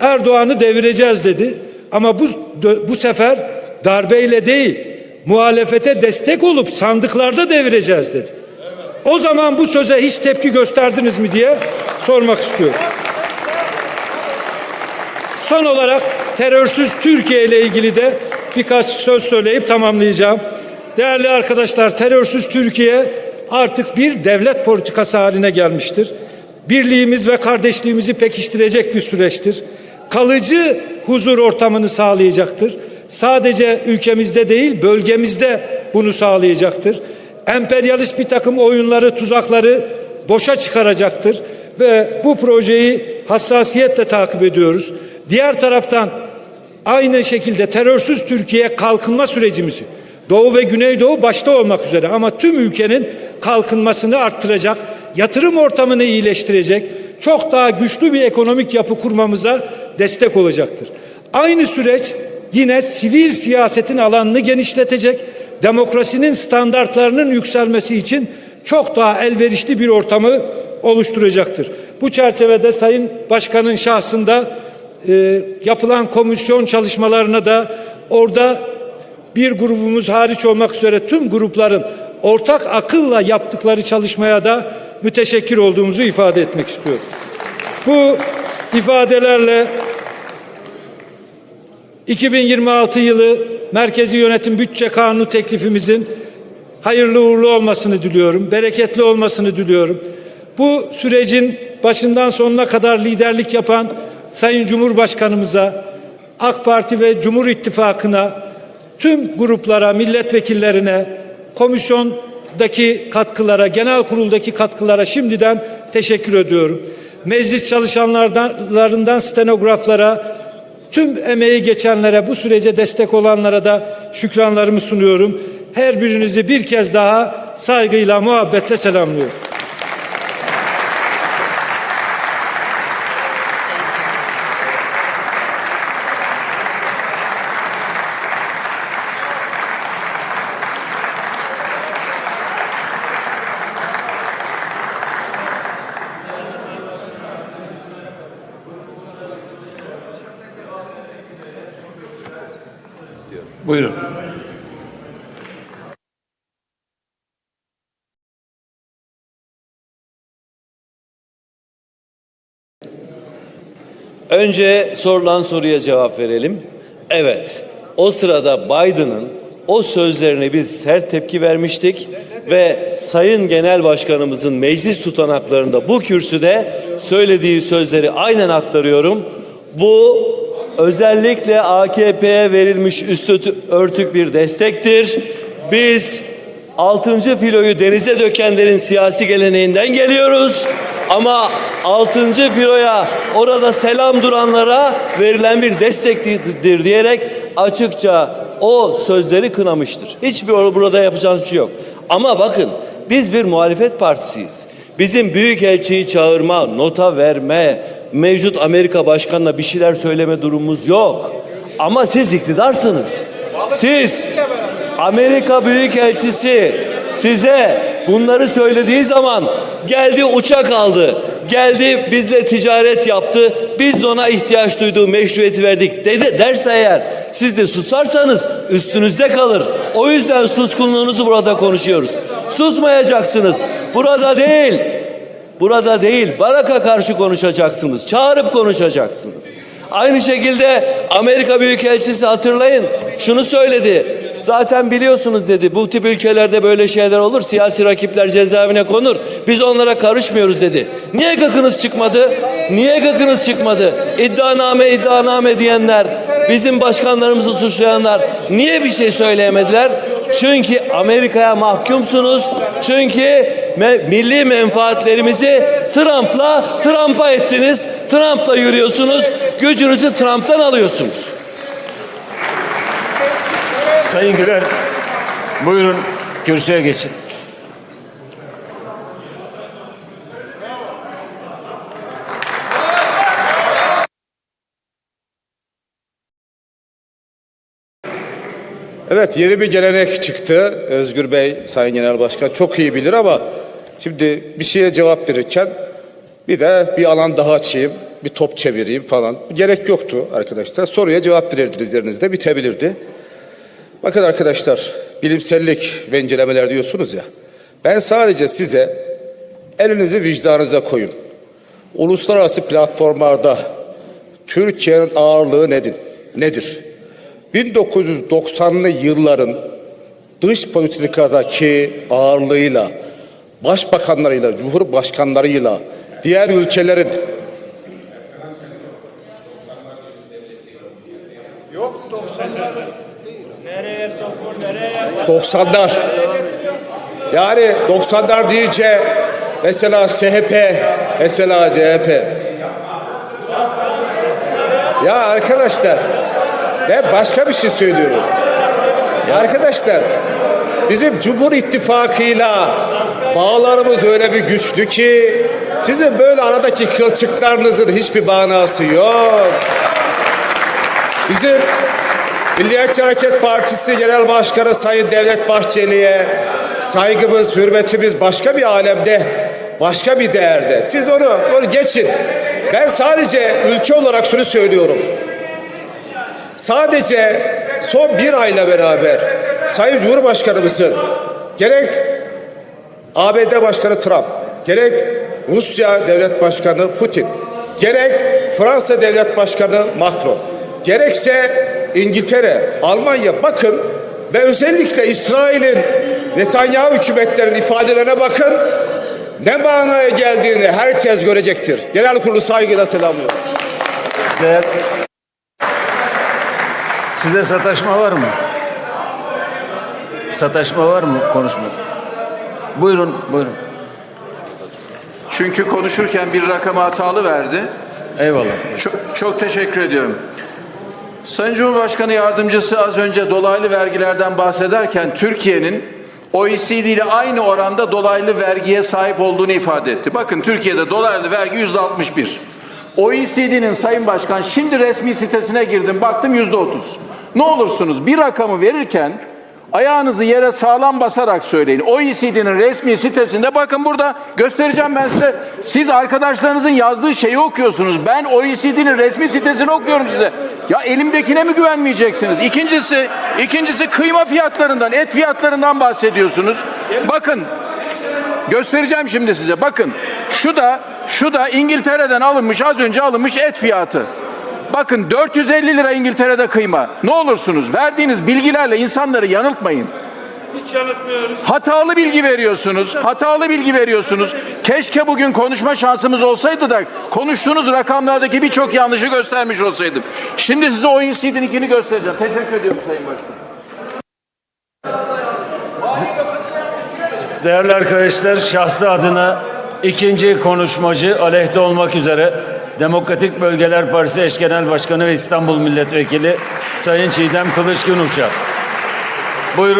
Erdoğan'ı devireceğiz dedi. Ama bu bu sefer darbeyle değil, muhalefete destek olup sandıklarda devireceğiz dedi. O zaman bu söze hiç tepki gösterdiniz mi diye sormak istiyorum. Son olarak terörsüz Türkiye ile ilgili de birkaç söz söyleyip tamamlayacağım. Değerli arkadaşlar, terörsüz Türkiye artık bir devlet politikası haline gelmiştir. Birliğimiz ve kardeşliğimizi pekiştirecek bir süreçtir. Kalıcı huzur ortamını sağlayacaktır. Sadece ülkemizde değil, bölgemizde bunu sağlayacaktır. Emperyalist bir takım oyunları, tuzakları boşa çıkaracaktır ve bu projeyi hassasiyetle takip ediyoruz. Diğer taraftan aynı şekilde terörsüz Türkiye kalkınma sürecimizi Doğu ve Güneydoğu başta olmak üzere ama tüm ülkenin kalkınmasını arttıracak, yatırım ortamını iyileştirecek, çok daha güçlü bir ekonomik yapı kurmamıza destek olacaktır. Aynı süreç yine sivil siyasetin alanını genişletecek, demokrasinin standartlarının yükselmesi için çok daha elverişli bir ortamı oluşturacaktır. Bu çerçevede Sayın Başkan'ın şahsında e, yapılan komisyon çalışmalarına da orada bir grubumuz hariç olmak üzere tüm grupların ortak akılla yaptıkları çalışmaya da müteşekkir olduğumuzu ifade etmek istiyorum. Bu ifadelerle 2026 yılı Merkezi Yönetim Bütçe Kanunu teklifimizin hayırlı uğurlu olmasını diliyorum. Bereketli olmasını diliyorum. Bu sürecin başından sonuna kadar liderlik yapan Sayın Cumhurbaşkanımıza, AK Parti ve Cumhur İttifakı'na, tüm gruplara, milletvekillerine, komisyondaki katkılara, genel kuruldaki katkılara şimdiden teşekkür ediyorum. Meclis çalışanlarından stenograflara, tüm emeği geçenlere, bu sürece destek olanlara da şükranlarımı sunuyorum. Her birinizi bir kez daha saygıyla, muhabbetle selamlıyorum. Buyurun. Önce sorulan soruya cevap verelim. Evet, o sırada Biden'ın o sözlerine biz sert tepki vermiştik ve Sayın Genel Başkanımızın meclis tutanaklarında bu kürsüde söylediği sözleri aynen aktarıyorum. Bu özellikle AKP'ye verilmiş üstü örtük bir destektir. Biz altıncı filoyu denize dökenlerin siyasi geleneğinden geliyoruz. Ama altıncı filoya orada selam duranlara verilen bir destektir diyerek açıkça o sözleri kınamıştır. Hiçbir burada yapacağımız bir şey yok. Ama bakın biz bir muhalefet partisiyiz. Bizim büyükelçiyi çağırma, nota verme, mevcut Amerika Başkanı'na bir şeyler söyleme durumumuz yok. Ama siz iktidarsınız. Siz Amerika Büyükelçisi size bunları söylediği zaman geldi uçak aldı. Geldi bizle ticaret yaptı. Biz ona ihtiyaç duyduğu meşruiyeti verdik dedi derse eğer siz de susarsanız üstünüzde kalır. O yüzden suskunluğunuzu burada konuşuyoruz. Susmayacaksınız. Burada değil. Burada değil. Baraka karşı konuşacaksınız. Çağırıp konuşacaksınız. Aynı şekilde Amerika Büyükelçisi hatırlayın şunu söyledi. Zaten biliyorsunuz dedi bu tip ülkelerde böyle şeyler olur. Siyasi rakipler cezaevine konur. Biz onlara karışmıyoruz dedi. Niye gıkınız çıkmadı? Niye gıkınız çıkmadı? İddianame iddianame diyenler, bizim başkanlarımızı suçlayanlar niye bir şey söyleyemediler? Çünkü Amerika'ya mahkumsunuz. Çünkü me- milli menfaatlerimizi Trump'la Trump'a ettiniz. Trump'la yürüyorsunuz. Gücünüzü Trump'tan alıyorsunuz. Sayın Güler, buyurun kürsüye geçin. Evet yeni bir gelenek çıktı. Özgür Bey, Sayın Genel Başkan çok iyi bilir ama şimdi bir şeye cevap verirken bir de bir alan daha açayım. bir top çevireyim falan. Gerek yoktu arkadaşlar. Soruya cevap verirdiniz yerinizde bitebilirdi. Bakın arkadaşlar bilimsellik ve incelemeler diyorsunuz ya. Ben sadece size elinizi vicdanınıza koyun. Uluslararası platformlarda Türkiye'nin ağırlığı nedir? Nedir? 1990'lı yılların dış politikadaki ağırlığıyla, başbakanlarıyla, cumhurbaşkanlarıyla, diğer ülkelerin 90'lar. Yani 90'lar deyince mesela SHP, mesela CHP. Ya arkadaşlar ben başka bir şey söylüyorum. Arkadaşlar bizim Cumhur İttifakı'yla bağlarımız öyle bir güçlü ki sizin böyle aradaki kılçıklarınızın hiçbir manası yok. Bizim Milliyetçi Hareket Partisi Genel Başkanı Sayın Devlet Bahçeli'ye saygımız, hürmetimiz başka bir alemde, başka bir değerde. Siz onu, onu geçin. Ben sadece ülke olarak şunu söylüyorum. Sadece son bir ayla beraber Sayın Cumhurbaşkanımızın gerek ABD Başkanı Trump, gerek Rusya Devlet Başkanı Putin, gerek Fransa Devlet Başkanı Macron, gerekse İngiltere, Almanya bakın ve özellikle İsrail'in Netanyahu hükümetlerinin ifadelerine bakın ne manaya geldiğini herkes görecektir. Genel kurulu saygıyla selamlıyorum. Değer... Size sataşma var mı? Sataşma var mı konuşma? Buyurun, buyurun. Çünkü konuşurken bir rakamı hatalı verdi. Eyvallah. Çok, çok teşekkür ediyorum. Sayın Cumhurbaşkanı Yardımcısı az önce dolaylı vergilerden bahsederken Türkiye'nin OECD ile aynı oranda dolaylı vergiye sahip olduğunu ifade etti. Bakın Türkiye'de dolaylı vergi yüzde 61. OECD'nin Sayın Başkan şimdi resmi sitesine girdim baktım yüzde 30. Ne olursunuz bir rakamı verirken ayağınızı yere sağlam basarak söyleyin. OECD'nin resmi sitesinde bakın burada göstereceğim ben size. Siz arkadaşlarınızın yazdığı şeyi okuyorsunuz. Ben OECD'nin resmi sitesini okuyorum size. Ya elimdekine mi güvenmeyeceksiniz? İkincisi, ikincisi kıyma fiyatlarından, et fiyatlarından bahsediyorsunuz. Bakın Göstereceğim şimdi size. Bakın şu da şu da İngiltere'den alınmış az önce alınmış et fiyatı. Bakın 450 lira İngiltere'de kıyma. Ne olursunuz verdiğiniz bilgilerle insanları yanıltmayın. Hiç yanıtmıyoruz. Hatalı bilgi veriyorsunuz. Hatalı bilgi veriyorsunuz. Keşke bugün konuşma şansımız olsaydı da konuştuğunuz rakamlardaki birçok yanlışı göstermiş olsaydım. Şimdi size OECD'ninkini göstereceğim. Teşekkür ediyorum Sayın Başkan. Değerli arkadaşlar, şahsı adına ikinci konuşmacı aleyhte olmak üzere Demokratik Bölgeler Partisi Eş Genel Başkanı ve İstanbul Milletvekili Sayın Çiğdem Kılıçgün Uçar. Buyurun